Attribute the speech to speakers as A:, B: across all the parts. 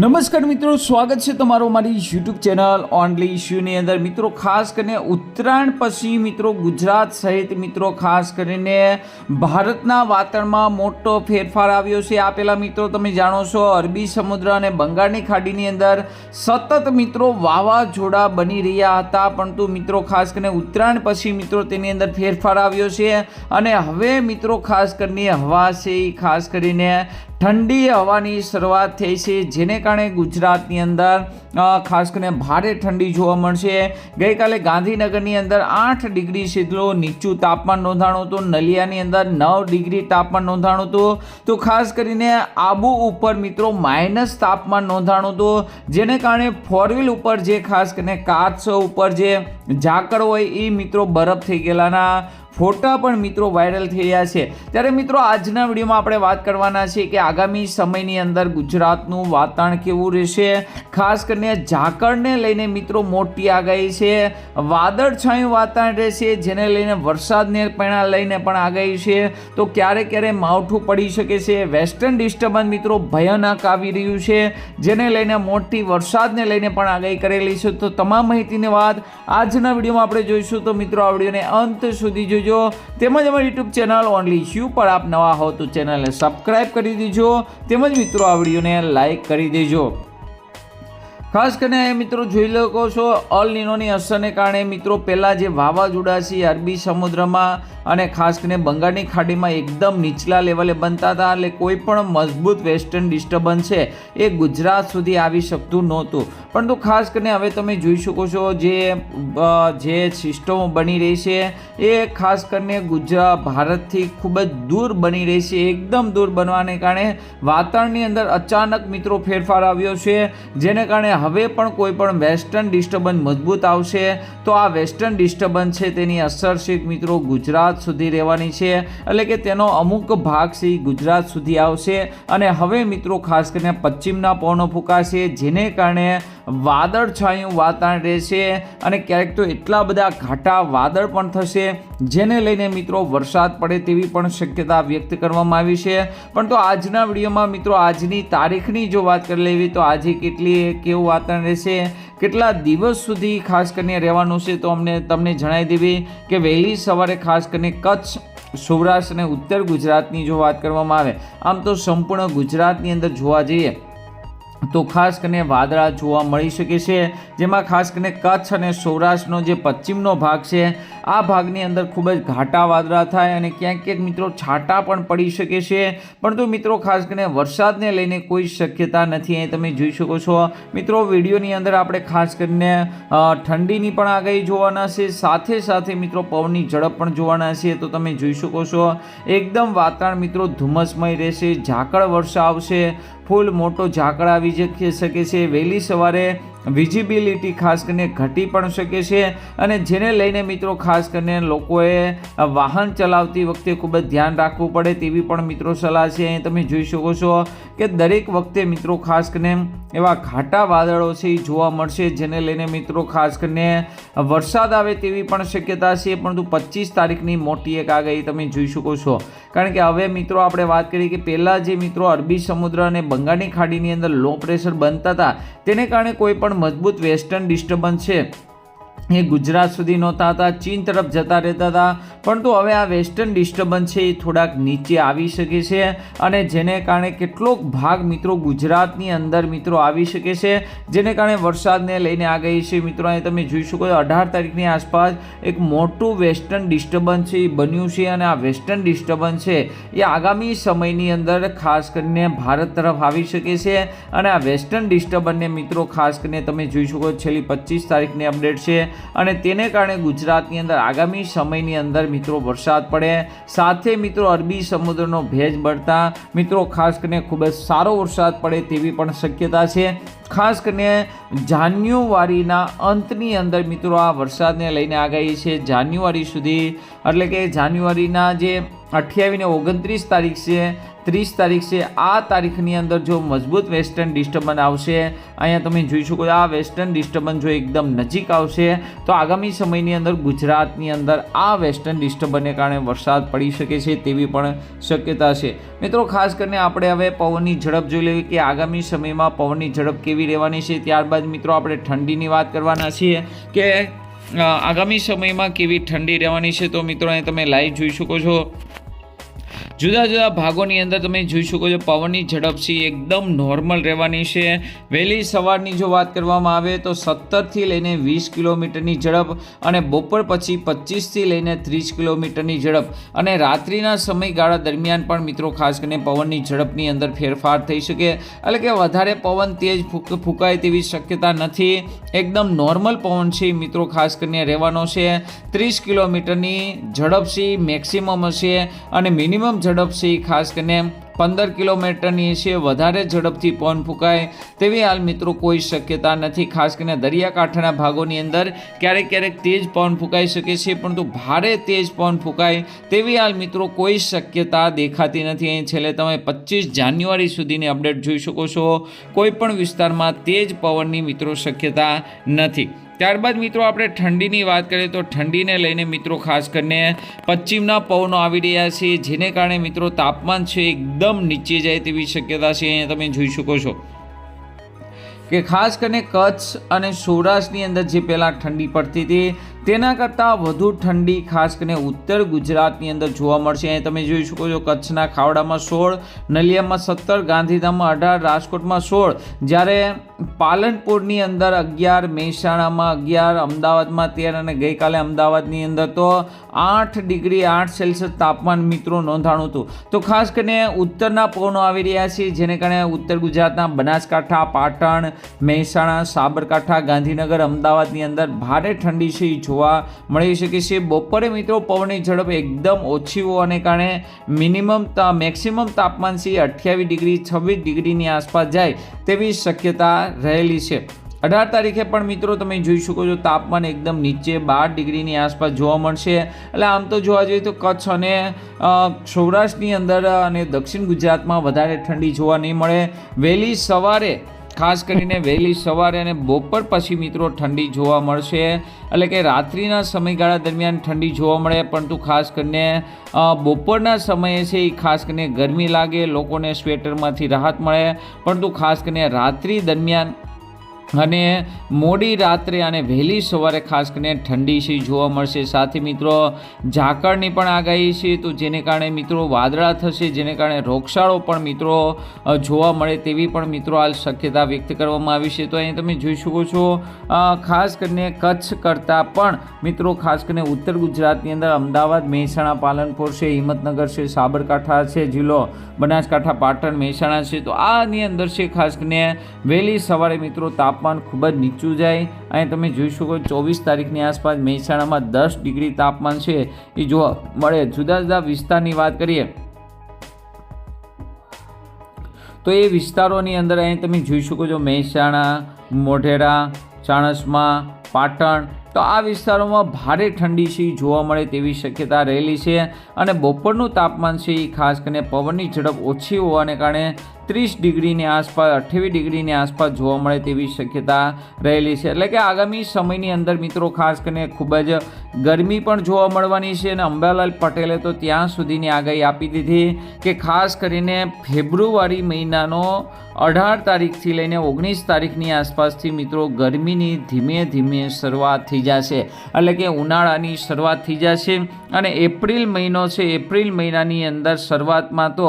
A: નમસ્કાર મિત્રો, સ્વાગત છે તમારું મારી યુટ્યુબ ચેનલ ઓનલી ઇશ્યુની અંદર. મિત્રો, ખાસ કરીને ઉત્તરાયણ પછી મિત્રો, ગુજરાત સહિત મિત્રો, ખાસ કરીને ભારતના વાતાવરણમાં મોટો ફેરફાર આવ્યો છે. આ પહેલાં મિત્રો, તમે જાણો છો, અરબી સમુદ્ર અને બંગાળની ખાડીની અંદર સતત મિત્રો વાવાઝોડા બની રહ્યા હતા. પરંતુ મિત્રો, ખાસ કરીને ઉત્તરાયણ પછી મિત્રો, તેની અંદર ફેરફાર આવ્યો છે. અને હવે મિત્રો, ખાસ કરીને હવા છે એ ખાસ કરીને ઠંડી હવાની શરૂઆત થઈ છે, જેને કારણે ગુજરાતની અંદર ખાસ કરીને ભારે ઠંડી જોવા મળશે. ગઈકાલે ગાંધીનગરની અંદર આઠ ડિગ્રી જેટલું નીચું તાપમાન નોંધાણું હતું, નલિયાની અંદર નવ ડિગ્રી તાપમાન નોંધાણું હતું. તો ખાસ કરીને આબુ ઉપર મિત્રો માઇનસ તાપમાન નોંધાણું હતું, જેને કારણે ફોર વ્હીલ ઉપર જે ખાસ કરીને કાચ ઉપર જે ઝાકળ હોય એ મિત્રો બરફ થઈ ગયેલાના. ફોટા પણ મિત્રો વાયરલ થઈ રહ્યા છે. ત્યારે મિત્રો, આજના વિડીયોમાં આપણે વાત કરવાના છે કે આગામી સમયની અંદર ગુજરાતનું વાતાવરણ કેવું રહેશે? ખાસ કરીને ઝાકળને લઈને મિત્રો મોટી આગાહી છે. વાદળછાયું વાતાવરણ રહેશે, જેને લઈને વરસાદને પણ લઈને પણ આગાહી છે. તો ક્યારે ક્યારે માવઠું પડી શકે છે? વેસ્ટર્ન ડિસ્ટર્બન્સ મિત્રો ભયાનક આવી રહ્યું છે, જેને લઈને મોટી વરસાદને લઈને પણ આગાહી કરેલી છે. તો તમામ માહિતીની વાત આજના વિડીયોમાં આપણે જોઈશું. તો મિત્રો, આ વિડીયોને અંત સુધી જોજો. તેમજ અમારી યુટ્યુબ ચેનલ ઓનલી શ્યુ પર આપ નવા હો તો ચેનલને સબસ્ક્રાઇબ કરી દેજો. તેમજ મિત્રો, આ વિડીયોને લાઈક કરી દેજો. ખાસ કરીને મિત્રો જોઈ લોકો છો, અલ નિનોની અસરને કારણે મિત્રો પહેલાં જે વાવાઝોડા છે, અરબી સમુદ્રમાં અને ખાસ કરીને બંગાળની ખાડીમાં એકદમ નીચલા લેવલે બનતા હતા, એટલે કોઈ પણ મજબૂત વેસ્ટર્ન ડિસ્ટર્બન્સ છે, એ ગુજરાત સુધી આવી શકતું નહોતું. પરંતુ ખાસ કરીને હવે તમે જોઈ શકો છો જે જે સિસ્ટમો બની રહી છે, એ ખાસ કરીને ગુજરાત ભારતથી ખૂબ જ દૂર બની રહી છે, એકદમ દૂર બનવાને કારણે વાતાવરણની અંદર અચાનક મિત્રો ફેરફાર આવ્યો છે, જેને કારણે હવે પણ કોઈ પણ વેસ્ટર્ન ડિસ્ટર્બન્સ મજબૂત આવશે, તો આ વેસ્ટર્ન ડિસ્ટર્બન્સ છે તેની અસર છે મિત્રો ગુજરાત સુધી રહેવાની છે. એટલે કે તેનો અમુક ભાગ છે ગુજરાત સુધી આવશે. અને હવે મિત્રો ખાસ કરીને પશ્ચિમના પવનો ફૂંકાશે, જેને કારણે વાદળછાયું વાતાવરણ રહેશે અને ક્યારેક તો એટલા બધા ઘાટા વાદળ પણ થશે, જેને લઈને મિત્રો વરસાદ પડે તેવી પણ શક્યતા વ્યક્ત કરવામાં આવી છે. પણ તો આજના વિડીયોમાં મિત્રો આજની તારીખની જો વાત કરી લેવી તો આજે કેટલી કેવું વાતાવરણ રહેશે, કેટલા દિવસ સુધી ખાસ કરીને રહેવાનું છે તો અમને તમને જણાવી દેવી કે વહેલી સવારે ખાસ કરીને કચ્છ, સૌરાષ્ટ્ર અને ઉત્તર ગુજરાતની જો વાત કરવામાં આવે, આમ તો સંપૂર્ણ ગુજરાતની અંદર જોવા જઈએ તો ખાસ કરીને વાદળા જોવા મળી શકે છે, જેમાં ખાસ કરીને કચ્છ અને સૌરાષ્ટ્રનો જે પશ્ચિમનો ભાગ છે, આ ભાગની અંદર ખૂબ જ ઘાટા વાદળા થાય અને ક્યાંક ક્યાંક મિત્રો છાંટા પણ પડી શકે છે. પરંતુ મિત્રો ખાસ કરીને વરસાદને લઈને કોઈ શક્યતા નથી, અહીં તમે જોઈ શકો છો. મિત્રો, વિડીયોની અંદર આપણે ખાસ કરીને ઠંડીની પણ આગાહી જોવાના છે, સાથે સાથે મિત્રો પવનની ઝડપ પણ જોવાના છે, તો તમે જોઈ શકો છો. એકદમ વાતાવરણ મિત્રો ધુમ્મસમય રહેશે, ઝાકળ વર્ષા આવશે ફૂલ મોટો ઝાકળ આવી જઈ શકે છે. વહેલી સવારે વિઝિબિલિટી ખાસ કરીને ઘટી પણ શકે છે અને જેને લઈને મિત્રો ખાસ કરીને લોકોએ વાહન ચલાવતી વખતે ખૂબ જ ધ્યાન રાખવું પડે તેવી પણ મિત્રો સલાહ છે. અહીં તમે જોઈ શકો છો કે દરેક વખતે મિત્રો ખાસ કરીને એવા ઘાટા વાદળો છે એ જોવા મળશે જેને લઈને મિત્રો ખાસ કરીને વરસાદ આવે તેવી પણ શક્યતા છે. પરંતુ પચીસ તારીખની મોટી એક આગાહી તમે જોઈ શકો છો. કારણ કે હવે મિત્રો આપણે વાત કરીએ કે પહેલાં જે મિત્રો અરબી સમુદ્ર અને બંગાળની ખાડીની અંદર લો પ્રેશર બનતા હતા, તેને કારણે કોઈ પણ મજબૂત વેસ્ટર્ન ડિસ્ટર્બન્સ છે. એ ગુજરાત સુધી નહોતા હતા ચીન તરફ જતા રહેતા હતા. પરંતુ હવે આ વેસ્ટર્ન ડિસ્ટર્બન્સ છે એ થોડાક નીચે આવી શકે છે અને જેને કારણે કેટલોક ભાગ મિત્રો ગુજરાતની અંદર મિત્રો આવી શકે છે. જેને કારણે વરસાદને લઈને આ ગઈ છે. મિત્રો, અહીં તમે જોઈ શકો છો અઢાર તારીખની આસપાસ એક મોટું વેસ્ટર્ન ડિસ્ટર્બન્સ છે એ બન્યું છે અને આ વેસ્ટર્ન ડિસ્ટર્બન્સ છે એ આગામી સમયની અંદર ખાસ કરીને ભારત તરફ આવી શકે છે. અને આ વેસ્ટર્ન ડિસ્ટર્બન્સને મિત્રો ખાસ કરીને તમે જોઈ શકો છેલ્લી પચીસ તારીખની અપડેટ છે. અને તેને કારણે ગુજરાતની અંદર આગામી સમયની અંદર મિત્રો વરસાદ પડે. સાથે મિત્રો અરબી સમુદ્રનો ભેજ બળતા મિત્રો ખાસ કરીને ખૂબ જ સારો વરસાદ પડે તેવી પણ શક્યતા છે. ખાસ કરીને જાન્યુઆરીના અંતની અંદર મિત્રો આ વરસાદને લઈને આગાહી છે. જાન્યુઆરી સુધી, એટલે કે જાન્યુઆરીના જે અઠ્યાવીસ ને ઓગણત્રીસ તારીખ છે ત્રીસ તારીખ છે. આ તારીખની અંદર જો મજબૂત વેસ્ટર્ન ડિસ્ટર્બન્સ આવશે, અહીંયા તમે જોઈ શકો આ વેસ્ટર્ન ડિસ્ટર્બન્સ જો એકદમ નજીક આવશે, તો આગામી સમયની અંદર ગુજરાતની અંદર આ વેસ્ટર્ન ડિસ્ટર્બન્સને કારણે વરસાદ પડી શકે છે તેવી પણ શક્યતા છે. મિત્રો, ખાસ કરીને આપણે હવે પવનની ઝડપ જોઈ લેવી કે આગામી સમયમાં પવનની ઝડપ કેવી રહેવાની છે. ત્યારબાદ મિત્રો, આપણે ઠંડીની વાત કરવાના છીએ કે આગામી સમયમાં કેવી ઠંડી રહેવાની છે. તો મિત્રો, અહીં તમે લાઈવ જોઈ શકો છો. જુદા જુદા ભાગોની અંદર તમે જોઈ શકો છો, પવનની ઝડપ છે એકદમ નોર્મલ રહેવાની છે. વહેલી સવારની જો વાત કરવામાં આવે તો સત્તરથી લઈને વીસ કિલોમીટરની ઝડપ અને બપોર પછી પચીસથી લઈને ત્રીસ કિલોમીટરની ઝડપ. અને રાત્રિના સમયગાળા દરમિયાન પણ મિત્રો ખાસ કરીને પવનની ઝડપની અંદર ફેરફાર થઈ શકે. એટલે કે વધારે પવન તેજ ફૂંક, ફૂંકાય તેવી શક્યતા નથી. એકદમ નોર્મલ પવન છે મિત્રો ખાસ કરીને રહેવાનો છે. ત્રીસ કિલોમીટરની ઝડપ છે મેક્સિમમ હશે અને મિનિમમ ઝડપ છે ખાસ કરીને પંદર કિલોમીટરની છે વધારે ઝડપથી પવન ફૂંકાય તેવી હાલ મિત્રો કોઈ શક્યતા નથી. ખાસ કરીને દરિયાકાંઠાના ભાગોની અંદર ક્યારેક ક્યારેક તેજ પવન ફૂંકાઈ શકે છે, પરંતુ ભારે તેજ પવન ફૂંકાય તેવી હાલ મિત્રો કોઈ શક્યતા દેખાતી નથી. અહીં છેલ્લે તમે પચીસ જાન્યુઆરી સુધીની અપડેટ જોઈ શકો છો. કોઈ પણ વિસ્તારમાં તેજ પવનની મિત્રો શક્યતા નથી. ત્યારબાદ મિત્રો આપણે ઠંડીની વાત કરીએ તો ઠંડીને લઈને મિત્રો ખાસ કરીને પશ્ચિમના પવનો આવી રહ્યા છે, જેને કારણે મિત્રો તાપમાન છે એકદમ નીચે જાય તેવી શક્યતા છે, અહીંયા તમે જોઈ શકો છો. કે ખાસ કરીને કચ્છ અને સૌરાષ્ટ્રની અંદર જે પહેલાં ઠંડી પડતી હતી, તેના કરતાં વધુ ઠંડી ખાસ કરીને ઉત્તર ગુજરાતની અંદર જોવા મળશે. અહીં તમે જોઈ શકો છો કચ્છના ખાવડામાં સોળ, નલિયામાં સત્તર, ગાંધીધામમાં અઢાર, રાજકોટમાં સોળ. જ્યારે પાલનપુરની અંદર અગિયાર, મહેસાણામાં અગિયાર, અમદાવાદમાં તેર અને ગઈકાલે અમદાવાદની અંદર તો આઠ ડિગ્રી આઠ સેલ્સિયસ તાપમાન મિત્રો નોંધાણું હતું. તો ખાસ કરીને ઉત્તરના પવનો આવી રહ્યા છે, જેને કારણે ઉત્તર ગુજરાતના બનાસકાંઠા, પાટણ, મહેસાણા, સાબરકાંઠા, ગાંધીનગર, અમદાવાદની અંદર ભારે ઠંડી છે એ જોવા મળી શકે છે. બપોરે મિત્રો પવનની ઝડપ એકદમ ઓછી હોવાને કારણે મિનિમમ મેક્સિમમ તાપમાન છે અઠ્યાવીસ ડિગ્રી, છવ્વીસ ડિગ્રીની આસપાસ જાય તેવી શક્યતા રહેલી છે. અઢાર તારીખે પણ મિત્રો તમે જોઈ શકો છો, તાપમાન એકદમ નીચે બાર ડિગ્રીની આસપાસ જોવા મળશે. એટલે આમ તો જોવા જઈએ તો કચ્છ અને સૌરાષ્ટ્રની અંદર અને દક્ષિણ ગુજરાતમાં વધારે ઠંડી જોવા નહીં મળે. વહેલી સવારે ખાસ કરીને વહેલી સવારે અને બપોર પછી મિત્રો ઠંડી જોવા મળશે. એટલે કે રાત્રિના સમયગાળા દરમિયાન ઠંડી જોવા મળે, પરંતુ ખાસ કરીને બપોરના સમયે છે એ ખાસ કરીને ગરમી લાગે, લોકોને સ્વેટરમાંથી રાહત મળે. પરંતુ ખાસ કરીને રાત્રિ દરમિયાન અને મોડી રાત્રે અને વહેલી સવારે ખાસ કરીને ઠંડી છે, જોવા મળશે. સાથે મિત્રો, ઝાકળની પણ આગાહી છે, તો જેને કારણે મિત્રો વાદળા થશે, જેને કારણે રોગશાળો પણ મિત્રો જોવા મળે તેવી પણ મિત્રો હાલ શક્યતા વ્યક્ત કરવામાં આવી છે. તો અહીં તમે જોઈ શકો છો ખાસ કરીને કચ્છ કરતાં પણ મિત્રો, ખાસ કરીને ઉત્તર ગુજરાતની અંદર અમદાવાદ, મહેસાણા, પાલનપુર છે, હિંમતનગર છે, સાબરકાંઠા છે, જિલ્લો બનાસકાંઠા, પાટણ, મહેસાણા છે. તો આની અંદર છે, ખાસ કરીને વહેલી સવારે મિત્રો તાપમાન ખૂબ જ નીચું જાય. અને તમે જોઈ શકો ચોવીસ તારીખની આસપાસ મહેસાણામાં દસ ડિગ્રી તાપમાન છે. એ જોવા મળે જુદા જુદા વિસ્તારની વાત કરીએ. તો એ વિસ્તારોની અંદર અહીં તમે જોઈ શકો છો મહેસાણા, મોઢેરા, ચાણસમા, પાટણ તો આ વિસ્તારોમાં ભારે ઠંડી છે જોવા મળે તેવી શક્યતા રહેલી છે અને બપોરનું તાપમાન છે એ ખાસ કરીને પવનની ઝડપ ઓછી હોવાને કારણે ત્રીસ ડિગ્રીની આસપાસ, અઠ્યાવીસ ડિગ્રીની આસપાસ જોવા મળે તેવી શક્યતા રહેલી છે. એટલે કે આગામી સમયની અંદર મિત્રો ખાસ કરીને ખૂબ જ ગરમી પણ જોવા મળવાની છે અને અંબાલાલ પટેલે તો ત્યાં સુધીની આગાહી આપી દીધી કે ખાસ કરીને ફેબ્રુઆરી મહિનાનો અઢાર તારીખથી લઈને ઓગણીસ તારીખની આસપાસથી મિત્રો ગરમીની ધીમે ધીમે શરૂઆત થઈ જશે. એટલે કે ઉનાળાની શરૂઆત થઈ જશે અને એપ્રિલ મહિનો છે, એપ્રિલ મહિનાની અંદર શરૂઆતમાં તો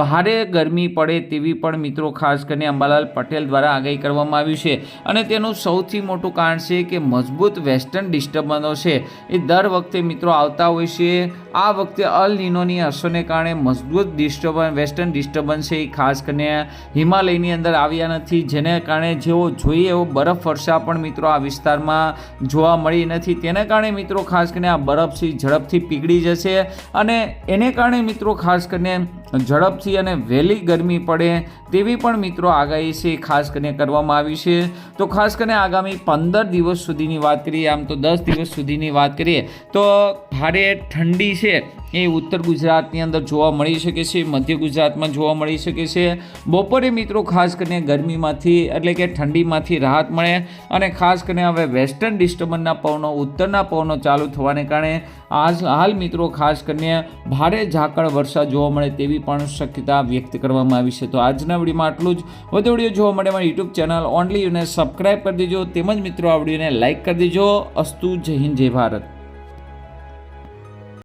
A: ભારે ગરમી પડે તેવી પણ મિત્રો ખાસ કરીને અંબાલાલ પટેલ દ્વારા આગાહી કરવામાં આવી છે. અને તેનું સૌથી મોટું કારણ છે કે મજબૂત વેસ્ટર્ન ડિસ્ટર્બન્સો છે, એ દર વખતે મિત્રો આવતા હોય છે. આ વખતે અલ નિનોની અસરને કારણે મજબૂત ડિસ્ટર્બન્સ, વેસ્ટર્ન ડિસ્ટર્બન્સ છે એ ખાસ કરીને હિમાલયની અંદર આવ્યા નથી. જેને કારણે જેવો જોઈએ એવો બરફ વર્ષા પણ મિત્રો આ વિસ્તારમાં જોવા મળી નથી. તેને કારણે મિત્રો ખાસ કરીને આ બરફથી ઝડપથી પીગળી જશે અને એને કારણે મિત્રો ખાસ કરીને ઝડપથી અને વહેલી ગરમી પડે તેવી પણ મિત્રો આગાહી છે, ખાસ કરીને કરવામાં આવી છે. તો ખાસ કરીને આગામી પંદર દિવસ સુધીની વાત કરીએ, આમ તો દસ દિવસ સુધીની વાત કરીએ, તો ભારે ઠંડી છે એ ઉત્તર ગુજરાતની અંદર જોવા મળી શકે છે, મધ્ય ગુજરાતમાં જોવા મળી શકે છે. બપોરે મિત્રો ખાસ કરીને ગરમીમાંથી, એટલે કે ઠંડીમાંથી રાહત મળે અને ખાસ કરીને હવે વેસ્ટર્ન ડિસ્ટર્બન્સના પવનો, ઉત્તરના પવનો ચાલુ થવાને કારણે આજ હાલ મિત્રો ખાસ કરીને ભારે ઝાકળ વરસાદ જોવા મળે તેવી પણ શક્યતા વ્યક્ત કરવામાં આવી છે. તો આજના વિડીયોમાં આટલું જ. વધુ વીડિયો જોવા માટે મારી યુટ્યુબ ચેનલ ઓનલી યુને સબસ્ક્રાઈબ કરી દેજો. તેમજ મિત્રો, આ વિડીયોને લાઇક કરી દેજો. અસ્તુ જય હિન્દ, જય ભારત.